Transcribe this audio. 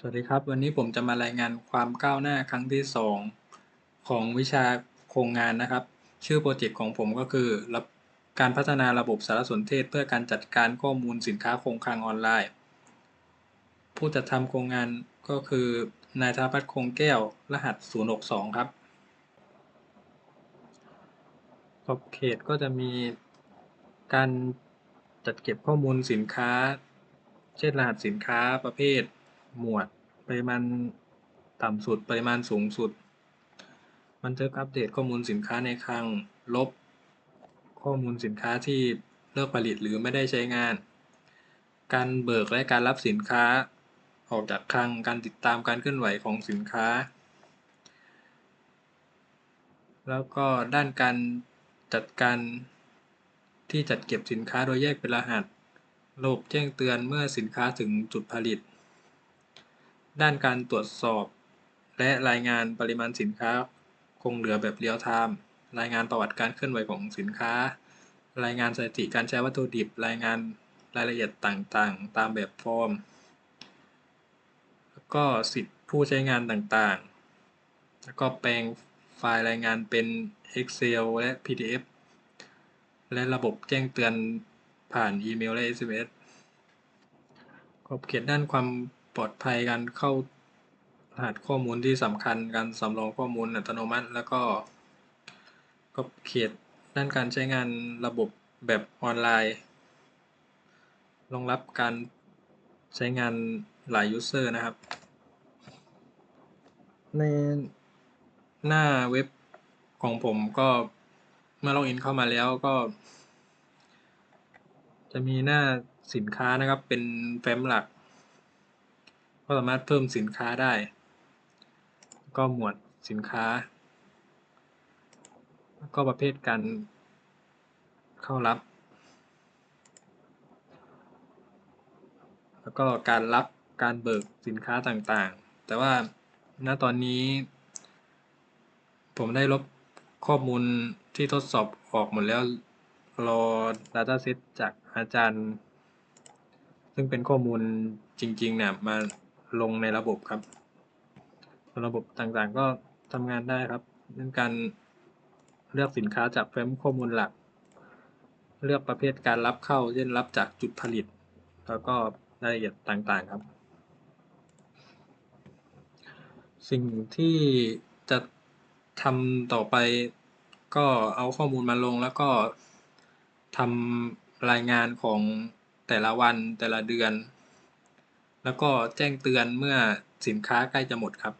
สวัสดีครับ วันนี้ผมจะมารายงานความก้าวหน้าครั้งที่ 2 ของวิชาโครงงานนะครับ ชื่อโปรเจกต์ของผมก็คือ การพัฒนาระบบสารสนเทศ เพื่อการจัดการข้อมูลสินค้าคงคลังออนไลน์ ผู้จัดทำโครงงานก็คือนายธนพัฒน์คงแก้ว รหัส 062 ครับขอบเขตก็จะมีการจัดเก็บข้อมูลสินค้า เช่นรหัสสินค้าประเภท หมวดปริมาณต่ำสุด ปริมาณสูงสุด บันทึกอัปเดตข้อมูลสินค้าในคลัง ลบ ข้อมูลสินค้าที่เลิกผลิตหรือไม่ได้ใช้งาน การเบิกและการรับสินค้า ออกจากคลัง การติดตามการเคลื่อนไหวของสินค้า แล้วก็ด้านการจัดการที่จัดเก็บสินค้าโดยแยกเป็นรหัส ระบบแจ้งเตือนเมื่อสินค้าถึงจุดผลิต ด้านการตรวจสอบและรายงานปริมาณสินค้าคงเหลือแบบเรียลไทม์ รายงานประวัติการเคลื่อนไหวของสินค้า รายงานสถิติการใช้วัตถุดิบ รายงานรายละเอียดต่างๆ ตามแบบฟอร์ม แล้วก็สิทธิผู้ใช้งานต่างๆ แล้วก็แปลงไฟล์รายงานเป็น Excel และ PDF และระบบแจ้งเตือนผ่านอีเมลและ SMS ขอบเขตด้านความ ปลอดภัยการเข้ารหัสข้อมูลที่สำคัญ การสำรองข้อมูลอัตโนมัติ แล้วก็ขอบเขตด้านการใช้งานระบบแบบออนไลน์รองรับการใช้งานหลาย User นะครับ ในหน้าเว็บของผมก็เมื่อล็อกอินเข้ามาแล้วก็ จะมีหน้าสินค้านะครับเป็นแฟ้มหลัก ก็สามารถเพิ่มสินค้าได้ ก็หมวดสินค้า ก็ประเภทการเข้ารับ แล้วก็การรับการเบิกสินค้าต่างๆ แต่ว่าณตอนนี้ ผมได้ลบข้อมูลที่ทดสอบออกหมดแล้วรอ Dataset จากอาจารย์ ซึ่งเป็นข้อมูลจริงๆเนี่ยมา ลงในระบบครับ ระบบต่างๆก็ทำงานได้ครับเรื่องการเลือกสินค้าจากแฟ้มข้อมูลหลัก เลือกประเภทการรับเข้า เช่นรับจากจุดผลิต แล้วก็รายละเอียดต่างๆครับ สิ่งที่จะทำต่อไปก็เอาข้อมูลมาลงแล้วก็ทำรายงานของแต่ละวันแต่ละเดือน แล้วก็แจ้งเตือนเมื่อสินค้าใกล้จะหมดครับ